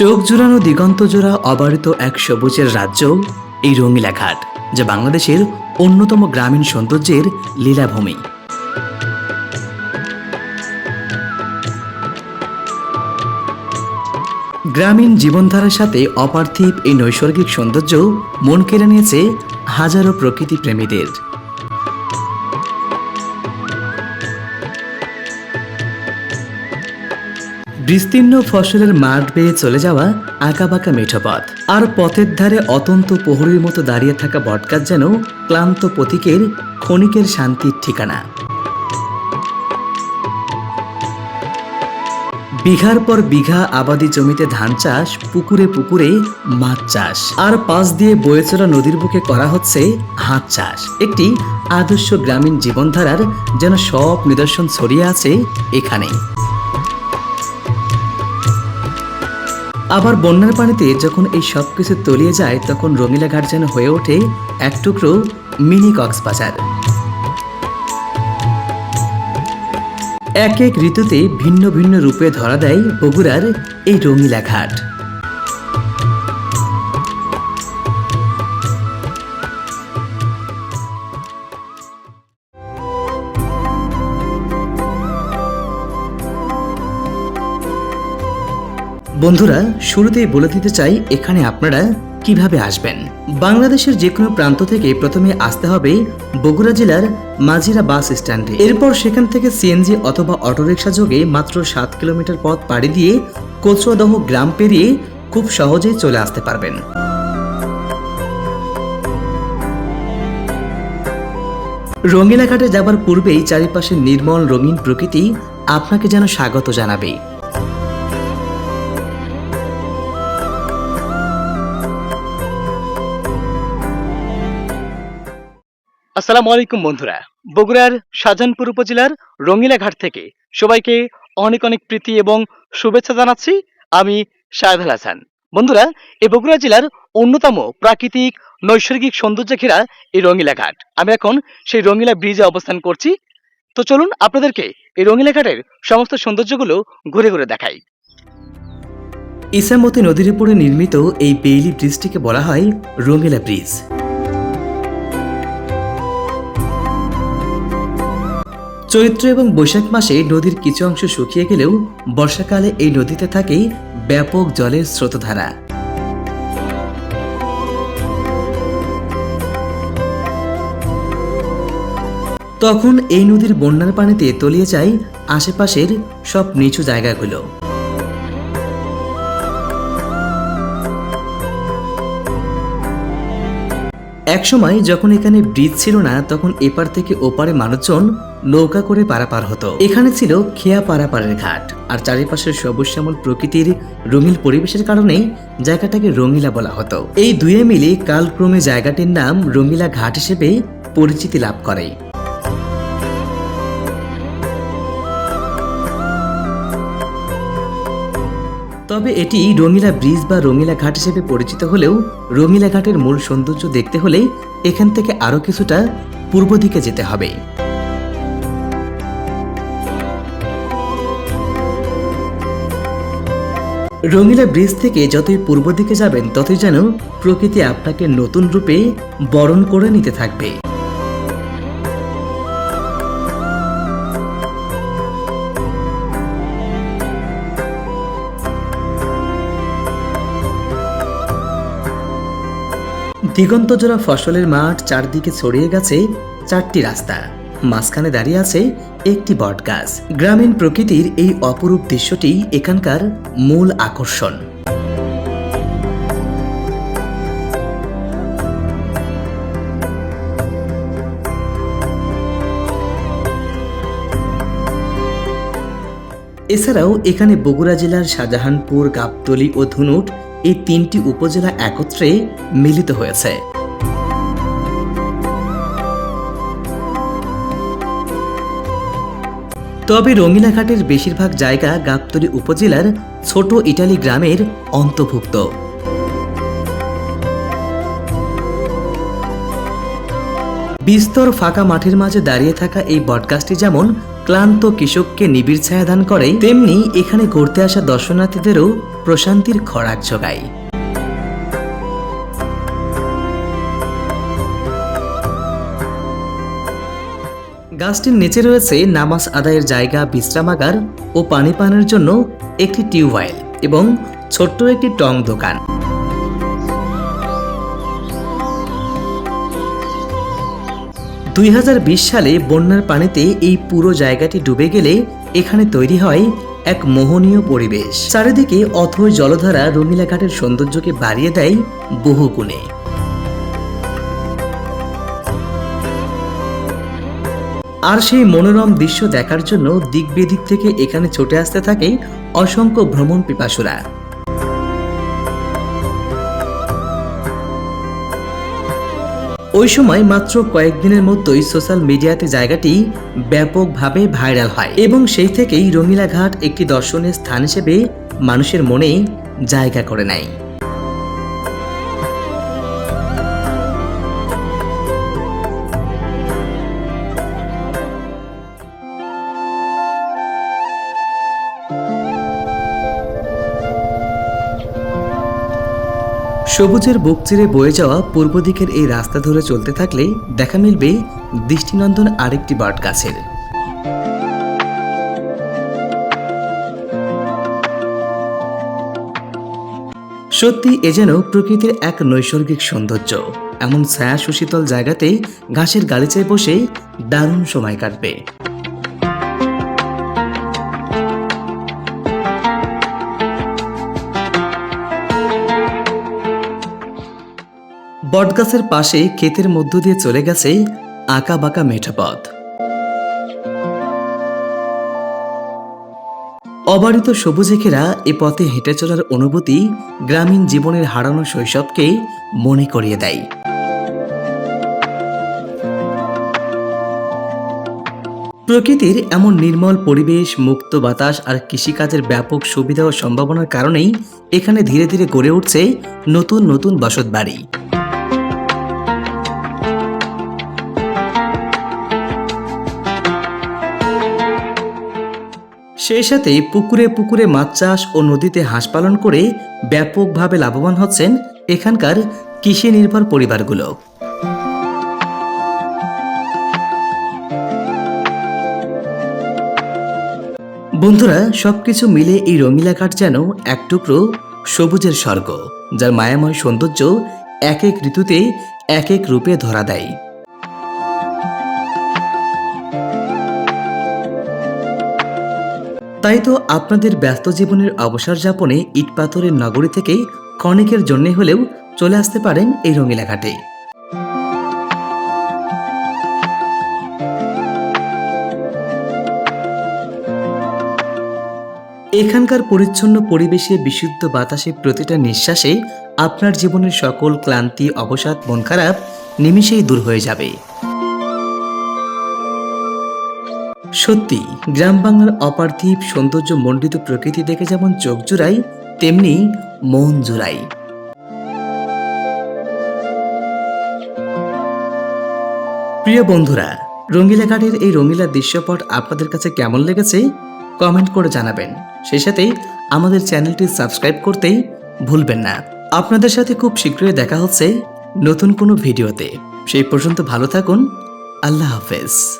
চোখ জোড়ানো দিগন্ত জোড়া অবারিত এক সবুজের রাজ্য, এই রঙিলা ঘাট, যা বাংলাদেশের অন্যতম গ্রামীণ সৌন্দর্যের লীলাভূমি। গ্রামীণ জীবনধারার সাথে অপার্থিব এই নৈসর্গিক সৌন্দর্য মন কেড়ে নিয়েছে হাজারো প্রকৃতি প্রেমীদের বিস্তীর্ণ ফসলের মাঠ বেয়ে চলে যাওয়া আঁকাবাঁকা মেঠো পথ। আর পথের ধারে অতন্ত প্রহরীর মতো দাঁড়িয়ে থাকা বটগাছ যেন ক্লান্ত প্রতীকের, ক্ষণিকের শান্তির ঠিকানা। বিঘার পর বিঘা আবাদি জমিতে ধান চাষ, পুকুরে পুকুরে মাছ চাষ। আর পাশ দিয়ে বয়ে চলা নদীর বুকে করা হচ্ছে হাঁস চাষ। একটি আদর্শ গ্রামীণ জীবনধারার যেন সব নিদর্শন ছড়িয়ে আছে এখানে। আবার বন্যার পানিতে যখন এই সব কিছু তলিয়ে যায়, তখন রঙিলা ঘাট যেন হয়ে ওঠে এক টুকরো মিনি কক্সবাজার। এক এক ঋতুতে ভিন্ন ভিন্ন রূপে ধরা দেয় বগুড়ার এই রঙিলা ঘাট। বন্ধুরা, শুরুতেই বলে দিতে চাই, এখানে আপনারা কীভাবে আসবেন? বাংলাদেশের যে কোনো প্রান্ত থেকে প্রথমে আসতে হবে বগুড়া জেলার মাঝিরা বাস স্ট্যান্ডে। এরপর সেখান থেকে সিএনজি অথবা অটোরিকশা যোগে মাত্র সাত কিলোমিটার পথ পাড়ি দিয়ে কচুয়াদহ গ্রাম পেরিয়ে খুব সহজেই চলে আসতে পারবেন। রঙিলা ঘাটে যাবার পূর্বেই চারিপাশে নির্মল রঙিন প্রকৃতি আপনাকে যেন স্বাগত জানাবে। আসসালামু আলাইকুম বন্ধুরা। বগুড়ার শাহজাহানপুর উপজেলার রঙিলা ঘাট থেকে সবাইকে অনেক অনেক প্রীতি এবং শুভেচ্ছা জানাচ্ছি আমি শাহেদ হাসান। বন্ধুরা, এই বগুড়া জেলার অন্যতম প্রাকৃতিক নৈসর্গিক সৌন্দর্য ঘেরা এই রঙিলা ঘাট আমি এখন সেই রঙিলা ব্রিজে অবস্থান করছি। তো চলুন আপনাদেরকে এই রঙিলা ঘাটের সমস্ত সৌন্দর্যগুলো ঘুরে ঘুরে দেখাই। ইসামতি নদীর উপরে নির্মিত এই বেইলি ব্রিজটিকে বলা হয় রঙিলা ব্রিজ। চৈত্র এবং বৈশাখ মাসে নদীর কিছু অংশ শুকিয়ে গেলেও বর্ষাকালে এই নদীতে থাকে ব্যাপক জলের স্রোতধারা। তখন এই নদীর বন্যার পানিতে তলিয়ে যায় আশেপাশের সব নিচু জায়গাগুলো। একসময় যখন এখানে ব্রিজ ছিল না, তখন এপার থেকে ওপারে মানুষজন নৌকা করে পারাপার হতো। এখানে ছিল খেয়া পারাপারের ঘাট, আর চারিপাশের সবুজ শ্যামল প্রকৃতির রঙিল পরিবেশের কারণে জায়গাটাকে রঙিলা বলা হতো। এই দুয়ে মিলে কালক্রমে জায়গাটির নাম রঙিলা ঘাট হিসেবে পরিচিতি লাভ করে। তবে এটি রঙিলা ব্রিজ বা রঙিলা ঘাট হিসেবে পরিচিত হলেও রঙিলা ঘাটের মূল সৌন্দর্য দেখতে হলে এখান থেকে আরও কিছুটা পূর্ব দিকে যেতে হবে। রঙিলা ব্রিজ থেকে যতই পূর্ব দিকে যাবেন, ততই যেন প্রকৃতি আপনাকে নতুন রূপে বরণ করে নিতে থাকবে। দিগন্তজোড়া ফসলের মাঠ চারদিকে ছড়িয়ে গেছে চারটি রাস্তা। মাঝখানে দাঁড়িয়ে আছে একটি বটগাছ গ্রামীণ প্রকৃতির এই অপরূপ দৃশ্যটি এখানকার মূল আকর্ষণ। এছাড়াও এখানে বগুড়া জেলার শাহজাহানপুর, গাবতলী ও ধুনুট এই তিনটি উপজেলা একত্রে মিলিত হয়েছে। তবে রঙিলাঘাটের বেশিরভাগ জায়গা গাবতলী উপজেলার ছোট ইটালি গ্রামের অন্তর্ভুক্ত। বিস্তর ফাঁকা মাঠের মাঝে দাঁড়িয়ে থাকা এই বটগাছটি যেমন ক্লান্ত কৃষককে নিবিড় ছায়া দান করে তেমনি এখানে ঘুরতে আসা দর্শনার্থীদেরও প্রশান্তির খরাক যোগায়। গাছটির নিচে রয়েছে নামাজ আদায়ের জায়গা, বিশ্রামাগার ও পানি পানের জন্য একটি টিউবওয়েল এবং ছোট্ট একটি টং দোকান। দুই হাজার বিশ সালে বন্যার পানিতে এই পুরো জায়গাটি ডুবে গেলে এখানে তৈরি হয় এক মোহনীয় পরিবেশ। চারিদিকে অথই জলধারা রঙিলা ঘাটের সৌন্দর্যকে বাড়িয়ে দেয় বহু গুণে আর সেই মনোরম দৃশ্য দেখার জন্য দিক বেদিক থেকে এখানে ছুটে আসতে থাকে অসংখ্য ভ্রমণ পিপাসুরা। ওই সময় মাত্র কয়েকদিনের মধ্যেই সোশ্যাল মিডিয়াতে জায়গাটি ব্যাপকভাবে ভাইরাল হয় এবং সেই থেকেই রঙিলা ঘাট একটি দর্শনীয় স্থান হিসেবে মানুষের মনে জায়গা করে নেয়। সবুজের বুক চিরে বয়ে যাওয়া পূর্ব দিকের এই রাস্তা ধরে চলতে থাকলে দেখা মিলবে দৃষ্টিনন্দন আরেকটি বট গাছের সত্যি এ যেন প্রকৃতির এক নৈসর্গিক সৌন্দর্য। এমন ছায়া সুশীতল জায়গাতে ঘাসের গালিচায় বসে দারুণ সময় কাটবে। বটগাছের পাশে ক্ষেতের মধ্য দিয়ে চলে গেছে আঁকা বাঁকা মেঠো পথ অবারিত সবুজে ঘেরা এ পথে হেঁটে চলার অনুভূতি গ্রামীণ জীবনের হারানো শৈশবকে মনে করিয়ে দেয়। প্রকৃতির এমন নির্মল পরিবেশ, মুক্ত বাতাস আর কৃষিকাজের ব্যাপক সুবিধা ও সম্ভাবনার কারণেই এখানে ধীরে ধীরে গড়ে উঠছে নতুন নতুন বসতবাড়ি। সেই সাথে পুকুরে পুকুরে মাছ চাষ ও নদীতে হাঁস পালন করে ব্যাপকভাবে লাভবান হচ্ছেন এখানকার কৃষি নির্ভর পরিবারগুলো। বন্ধুরা, সবকিছু মিলে এই রঙিলা ঘাট যেন এক টুকরো সবুজের স্বর্গ, যার মায়াময় সৌন্দর্য এক এক ঋতুতে এক এক রূপে ধরা দেয়। তাই তো আপনাদের ব্যস্ত জীবনের অবসর যাপনে ইট পাথরের নগরী থেকে ক্ষণিকের জন্যে হলেও চলে আসতে পারেন এই রঙিলা ঘাটে। এখানকার পরিচ্ছন্ন পরিবেশে বিশুদ্ধ বাতাসে প্রতিটা নিঃশ্বাসে আপনার জীবনের সকল ক্লান্তি, অবসাদ, মন খারাপ নিমিষেই দূর হয়ে যাবে। সত্যি, গ্রাম বাংলার অপার্থিব সৌন্দর্য মণ্ডিত প্রকৃতি দেখে যেমন চোখ জোড়াই, তেমনি মন জোড়াই। প্রিয় বন্ধুরা, রঙিলা ঘাটের এই রঙিলা দৃশ্যপট আপনাদের কাছে কেমন লেগেছে? কমেন্ট করে জানাবেন। সেই সাথেই আমাদের চ্যানেলটি সাবস্ক্রাইব করতেই ভুলবেন না। আপনাদের সাথে খুব শীঘ্রই দেখা হচ্ছে নতুন কোনো ভিডিওতে। সেই পর্যন্ত ভালো থাকুন। আল্লাহ হাফেজ।